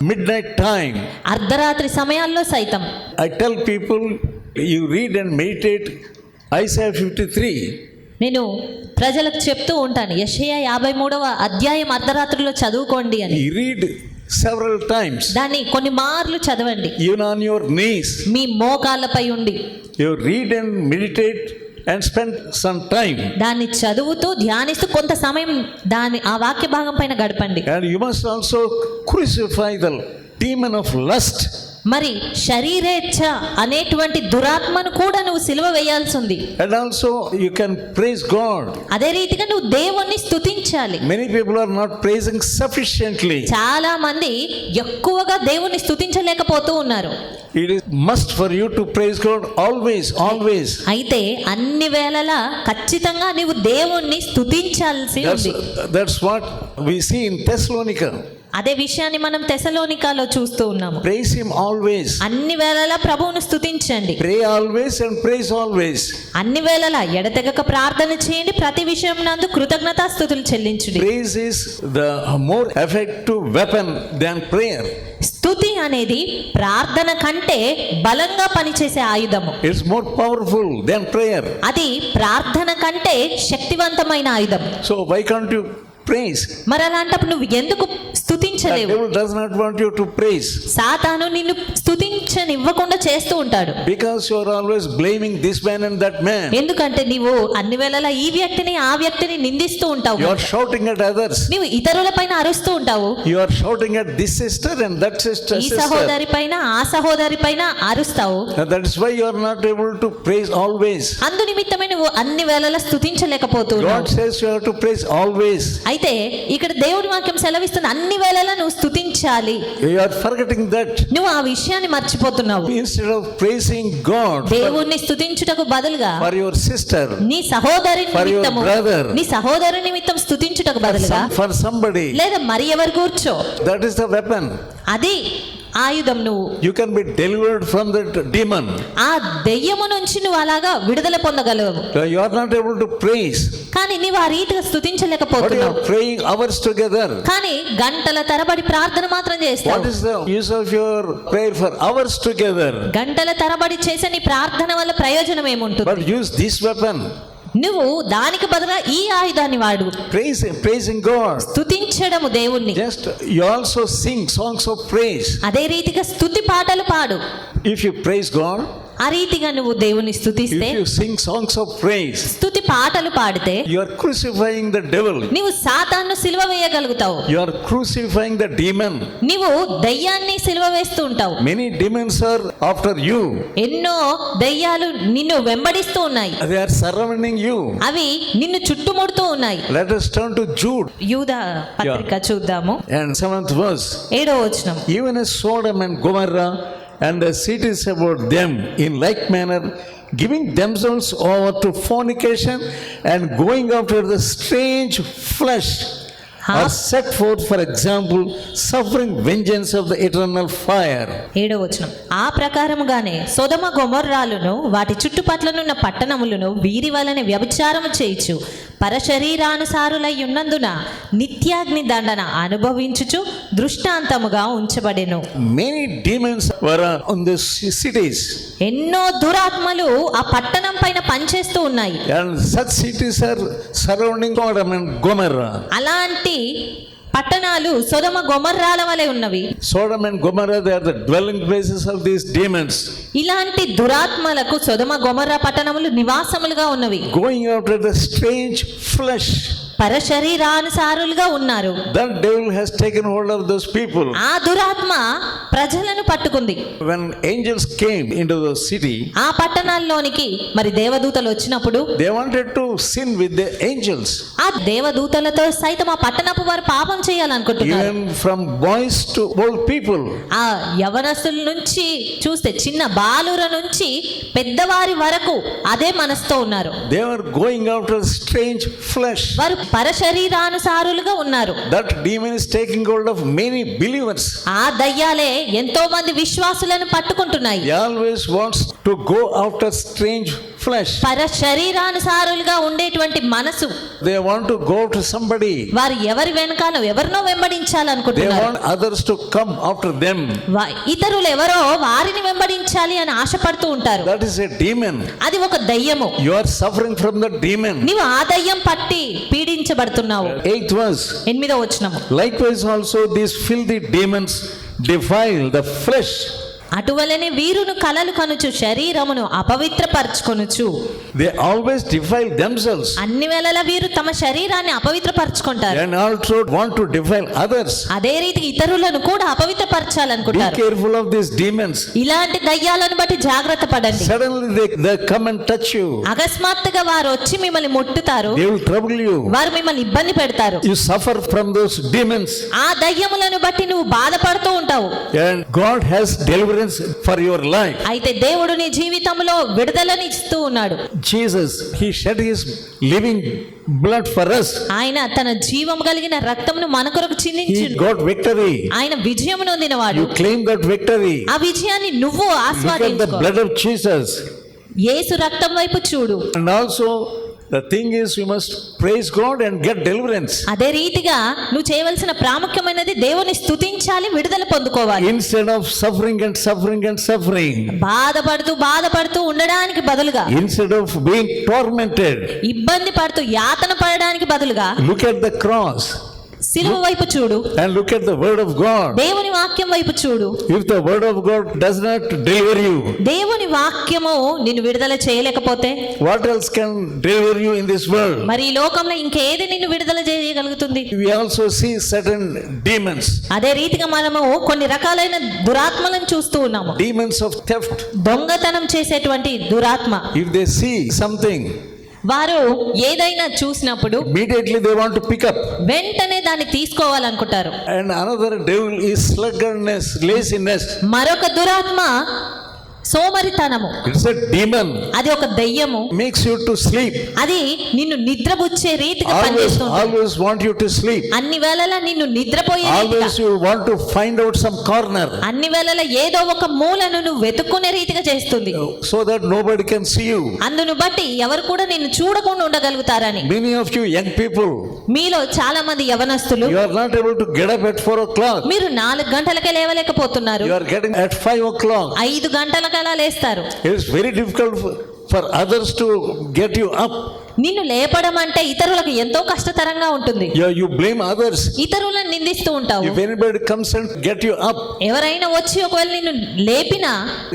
midnight time. అర్ధరాత్రి సమయాల్లో సైతం I tell people, you read and meditate Isaiah 53. నేను ప్రజలకు చెప్తూ ఉంటాను యెషయా యాభై మూడవ అధ్యాయం అర్ధరాత్రిలో చదువుకోండి అని You read several times, దాన్ని కొన్ని మార్లు చదవండి even on your knees. మీ మోకాళ్ళపై ఉండి You read and meditate and spend some time. దాన్ని చదువుతూ ధ్యానిస్తూ కొంత సమయం దాని ఆ వాక్య భాగం పైన గడపండి And you must also crucify the demon of lust. మరి శరీరేచ్ఛ అనేటువంటి దురాత్మను కూడా నువ్వు సిలువ వేయాల్సి ఉంది and also you can praise God అదే రీతిగా నువ్వు దేవుణ్ణి స్తుతించాలి. Many people are not praising sufficiently చాలా మంది ఎక్కువగా దేవుణ్ణి స్తుతించలేకపోతూ ఉన్నారు. It is must for you to praise God always always అయితే అన్ని వేళలా ఖచ్చితంగా నువ్వు దేవుణ్ణి స్తుతించాల్సి ఉంది. That's what we see in Thessalonica అదే విషయాన్ని మనం తెసలోనికాలో చూస్తూ ఉన్నాము Praise Him always. అన్ని వేళలా ప్రభువును స్తుతించండి Pray always and praise always. అన్ని వేళలా ఎడతెగక ప్రార్థన చేయండి ప్రతి విషయం నందు కృతజ్ఞతాస్థుతులు చెల్లించుడి Praise is the more effective weapon than prayer. స్తుతి అనేది ప్రార్థన కంటే బలంగా పనిచేసే ఆయుధము It's more powerful than prayer. అది ప్రార్థన కంటే శక్తివంతమైన ఆయుధం So why can't you praise మరి అలాంటప్పుడు నువ్వు ఎందుకు స్తుతించలేవు? Does not want you to praise సాతాను నిన్ను స్తుతించని చేస్తూ ఉంటాడు. Because you are always blaming this man that ఎందుకంటే నీవు అన్ని వేళలా ఈ వ్యక్తిని ఆ వ్యక్తిని నిందిస్తూ ఉంటావు you are shouting at others నీవు అరుస్తూ ఉంటావు. You are shouting this sister and that sister ఈ సహోదరిపైన ఆ సహోదరిపైన అరుస్తావు. That's why you are not to praise always అందు నిమిత్తమే అన్ని వేళలా స్తుతించలేకపోతున్నావు God says to praise always I అయితే ఇక్కడ దేవుడి వాక్యం సెలవిస్తుంది అన్ని వేళలా నువ్వు స్తుతించాలి You are forgetting that. నువ్వు ఆ విషయాన్ని మర్చిపోతున్నావు of praising God for, దేవుణ్ణి స్తుతించుటకు బదులుగా for your sister, నీ సహోదరి నిమిత్తము brother. నీ సహోదరు నిమిత్తం స్తుతించుటకు బదులుగా for somebody, లేదా మరి ఎవరు కూర్చో that is the weapon. అది ఆయుధం నువ్వు. You can be delivered from that demon ఆ దయ్యము నుంచి నువ్వు అలాగా విడుదల పొందగలవు. You are not able to praise కానీ నీవు ఆ రీతిగా స్తుతించలేకపోతున్నావు you are praying hours together కానీ గంటల తరబడి ప్రార్థన మాత్రం చేస్తావు. What is the use of your prayer for hours together గంటల తరబడి చేసే నీ ప్రార్థన వల్ల ప్రయోజనం ఏముంటుంది? బట్ యూస్ దిస్ వెపన్ నువ్వు దానికి బదులుగా ఈ ఆయుధాన్ని వాడు. ప్రైజ్ ప్రైజింగ్ గాడ్ స్తుతించడము దేవుణ్ణి. Just you also sing songs of praise అదే రీతిగా స్తుతి పాటలు పాడు. ఇఫ్ యు ప్రైజ్ గాడ్ ఆ రీతిగా నువ్వు దేవుని స్తుతిస్తే you sing songs of praise స్తుతి పాటలు పాడితే you are crucifying the devil నీవు సాతాను సిలువ వేయగలుగుతావు. You are crucifying the demon నీవు దయ్యాన్ని సిలువ వేస్తూ ఉంటావు. Many demons are after you ఎన్నో దయ్యాలు నిన్ను వెంబడిస్తూ ఉన్నాయి. దే ఆర్ సరౌండింగ్ యు అవి నిన్ను చుట్టుముడుతూ ఉన్నాయి. Let us turn to Jude యూదా పత్రిక చూద్దాము. And 7th verse. ఏడో వచనం. Even a Sodom and Gomorrah and the cities about them. In like manner, giving themselves over to fornication and going after the strange flesh, are set forth for example suffering vengeance of the eternal fire ఏడో వచ్చిన ఆ ప్రకారముగానే Sodom గొమర్రాలను వాటి చుట్టుపట్లనున్న పట్టణములను వీరి వలన వ్యభిచారం చేయొచ్చు పరశరీరానుసారులై ఉన్నందున నిత్యాగ్ని దండన అనుభవించుచు దృష్టాంతముగా ఉంచబడెను. మెనీ డీమన్స్ సిటీస్ ఎన్నో దురాత్మలు ఆ పట్టణం పైన పనిచేస్తూ ఉన్నాయి. And cities are surrounding Gomorrah అలాంటి పట్టణాలు సోదమ గొమర్రాల వలె ఉన్నవి. Sodom and Gomorrah they places of these demons ఇలాంటి దురాత్మలకు సోదమ గొమర్ర పట్టణములు నివాసములుగా ఉన్నవి. Going out of the strange flesh పరశరీరానుసారులుగా ఉన్నారు. Then devil has taken hold of those people ఆ దురాత్మ ప్రజలను పట్టుకుంది. When angels came into the city ఆ పట్టణాల్లోనికి మరి దేవదూతలు వచ్చినప్పుడు they wanted to sin with the angels ఆ దేవదూతలతో సైతం ఆ పట్టణపు వారు పాపం చేయాలనుకుంటున్నారు. Even from boys to old people ఆ యవనస్తుల నుంచి చూస్తే చిన్న బాలుర నుంచి పెద్దవారి వరకు అదే మనస్తో ఉన్నారు. They are going out of strange flesh వారు పరశరీరానుసారులుగా ఉన్నారు. That demon is taking hold of many believers ఆ దయ్యాలే ఎంతో మంది విశ్వాసులను పట్టుకుంటున్నాయి. Always wants to go after strange flesh పర శరీరానుసారులుగా ఉండేటువంటి మనసు. They want to go to somebody వారు ఎవరి వెనకాల ఎవరినో వెంబడించాలనుకుంటున్నారు. They want to come after them ఇతరులు ఎవరో వారిని వెంబడించాలి అని ఆశపడుతూ ఉంటారు. దట్ ఇస్ ఎ డీమన్ అది ఒక దయ్యము. You are suffering from the demon నీవు ఆ దయ్యం పట్టి పీడించబడుతున్నావు. ఎయిత్ వర్స్ 8వ వచనం likewise also this filthy demons defile the flesh అటువలనే వీరును కలలు కనుచు శరీరమును అపవిత్రపరచుకొనుచు They always defile themselves అన్ని వేళల వీరు తమ శరీరాన్ని అపవిత్రపరచుకుంటారు and also want to defile others. అదే రీతికి ఇతరులను కూడా అపవిత్రపరచాలనుకుంటారు careful of these demons. ఇలాంటి దయ్యాలను బట్టి జాగ్రత్త పడండి Suddenly they, they come and touch you. అకస్మాత్తుగా వారు వచ్చి మిమ్మల్ని ముట్టుతారు They will trouble you. వారు మిమ్మల్ని ఇబ్బంది పెడతారు You suffer from those demons. ఆ దయ్యములను బట్టి నువ్వు బాధపడుతూ ఉంటావు And God has deliverance for your life. అయితే దేవుడు నీ జీవితంలో విడుదలని ఇస్తూ ఉన్నాడు Jesus, He shed His living blood for us. ఆయన తన జీవం కలిగిన రక్తమును మన కొరకు He చిందించు got victory. ఆయన విజయం నొందినవాడు You claim that victory. ఆ విజయాన్ని నువ్వు the ఆస్వాదించుకో blood of Jesus. యేసు రక్తం వైపు చూడు And also, the thing is, you must praise God and get deliverance. అదే రీతిగా నువ్వు చేయవలసిన ప్రాముఖ్యమైనది దేవుని స్తుతించాలి విడుదల పొందుకోవాలి Instead of suffering and suffering and suffering, బాధపడుతూ బాధపడుతూ ఉండడానికి బదులుగా instead of being tormented, ఇబ్బంది పడుతూ యాతన పడడానికి బదులుగా look at the cross సిలువ వైపు చూడు. And look at the word of God దేవుని వాక్యం వైపు చూడు. If the word of God does not deliver you దేవుని వాక్యము నిన్ను విడుదల చేయలేకపోతే? What else can deliver you in this world మరి ఈ లోకంలో ఇంకేది నిన్ను విడుదల చేయగలుగుతుంది? We also see certain demons అదే రీతిగా మనము కొన్ని రకాలైన దురాత్మలను చూస్తూ ఉన్నాము. డీమన్స్ ఆఫ్ థెఫ్ట్ దొంగతనం చేసేటువంటి దురాత్మ. ఇఫ్ దే సీ సంథింగ్ వారు ఏదైనా చూసినప్పుడు immediately they want to pick వెంటనే దాన్ని తీసుకోవాలనుకుంటారు. And another devil is sluggardness laziness మరొక దురాత్మ సోమరితనము. ఇట్స్ ఎ డీమన్ అది ఒక దయ్యము. మేక్స్ యు టు స్లీప్ అది నిన్ను నిద్రపుచ్చే రీతిగా పనిచేస్తుంది. Always want you to sleep అన్ని వేళల నిన్ను నిద్రపోయే రీతిగా. Always you want to find out some corner అన్ని వేళల ఏదో ఒక మూలను ను వెతుకునే రీతిగా చేస్తుంది. So that nobody can see you అందును బట్టి ఎవరు కూడా నిన్ను చూడకుండా ఉండగలుగుతారని. Many of you young people మీలో చాలా మంది యవనస్తులు you are not able to get up at 4 o'clock. మీరు 4 గంటలకే లేవలేకపోతున్నారు. You are getting at 5 o'clock. 5 గంటలకు అలా లేస్తారు it's very difficult for others to get you up నిన్ను లేపడం అంటే ఇతరులకు ఎంతో కష్టతరంగా ఉంటుంది. యు బ్లేమ్ అదర్స్ ఇతరులను నిందిస్తూ ఉంటావు. If anybody comes and get you up ఎవరైనా వచ్చి ఒకవేళ నిన్ను లేపినా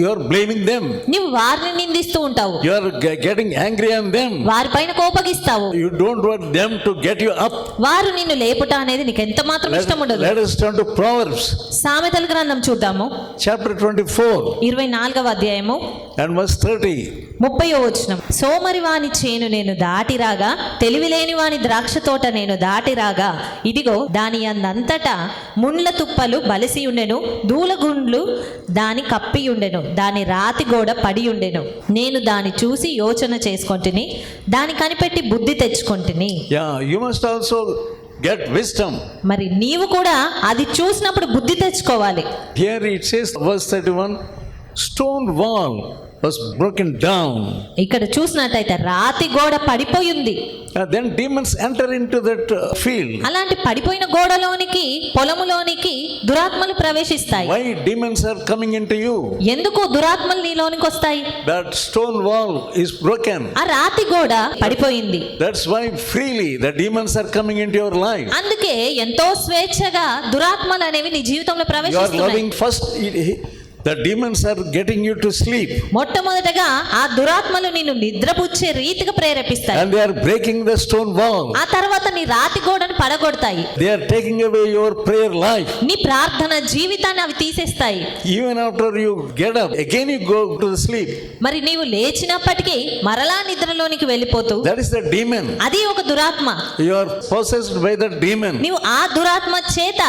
యు ఆర్ బ్లేమింగ్ దెం నువ్వు వారిని నిందిస్తూ ఉంటావు. You are getting angry on them వారిపైన కోపగిస్తావు. You don't want them to get you up వారు నిన్ను లేపట అనేది నీకు ఎంత మాత్రం ఇష్టం ఉండదు. Let us turn to proverbs. సామెతల గ్రంథం చూద్దాము. చాప్టర్ 24 24వ అధ్యాయము. అండ్ వర్స్ 30 ముప్పయో వచనం. సోమరి వాని చేను నేను దాటిరాగా తెలివిలేని వాని ద్రాక్ష తోట నేను దాటిరాగా. ఇదిగో దాని అందంతటా ముండ్ల తుప్పలు బలిసి ఉండెను దూలగుండ్లు దాని కప్పి ఉండెను దాని రాతి గోడ పడి ఉండెను నేను దాని చూసి యోచన చేసుకొంటిని దాని కనిపెట్టి బుద్ధి తెచ్చుకొంటిని. Yeah, you must also get wisdom. మరి నీవు కూడా అది చూసినప్పుడు బుద్ధి తెచ్చుకోవాలి. Here it says, verse 31 stone wall was broken down. ఇక్కడ చూసినట్టయితే రాతి గోడ పడిపోయింది Uh, then demons enter into that uh, field. అలాంటి పడిపోయిన గోడలోనికి పొలములోనికి దురాత్మలు ప్రవేశిస్తాయి Why demons are coming into you? ఎందుకు దురాత్మలు నీలోనికి వస్తాయి That stone wall is broken. ఆ రాతి గోడ పడిపోయింది That's why freely the demons are coming into your life. అందుకే ఎంతో స్వేచ్ఛగా దురాత్మలు అనేవి నీ జీవితంలో You are ప్రవేశిస్తున్నాయి loving first, the demons are getting you to sleep మొట్టమొదటగా ఆ దురాత్మలు నిన్ను నిద్రపుచ్చే రీతిగా ప్రేరేపిస్తాయి and they are breaking the stone wall. ఆ తర్వాత నీ రాతి గోడను పడగొడతాయి They are taking away your prayer life. నీ ప్రార్థన జీవితాన్ని అవి తీసేస్తాయి Even after you get up, again you go to the sleep. మరి నీవు లేచినప్పటికీ మరలా నిద్రలోనికి వెళ్ళిపోతూ That is the demon. అది ఒక దురాత్మ You are possessed by the demon. నీవు ఆ దురాత్మ చేత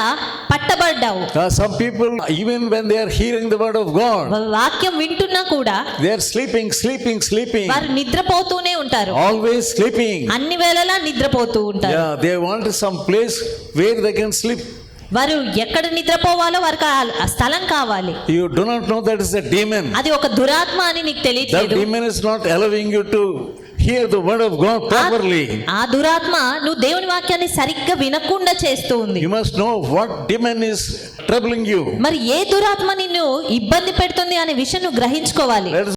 పట్టబడ్డావు Uh, some people, even when they are hearing word of God వాక్యం వింటున్నా కూడా they are sleeping sleeping sleeping వారు నిద్రపోతూనే ఉంటారు. ఆల్వేస్ స్లీపింగ్ అన్ని వేళలా నిద్రపోతూ ఉంటారు. Yeah they want some place where they can sleep వారు ఎక్కడ నిద్రపోవాలో వారికి ఆ స్థలం కావాలి. You do not know that is a demon అది ఒక దురాత్మ అని నీకు తెలియదు that demon is not allowing you to hear the word of God properly. ఆ దురాత్మ నువ్వు దేవుని వాక్యాన్ని సరిగ్గా వినకుండా చేస్తూ ఉంది You must know what demon is troubling you. మరి ఏ దురాత్మ నిన్ను ఇబ్బంది పెడుతుంది అనే విషయం నువ్వు గ్రహించుకోవాలి Let us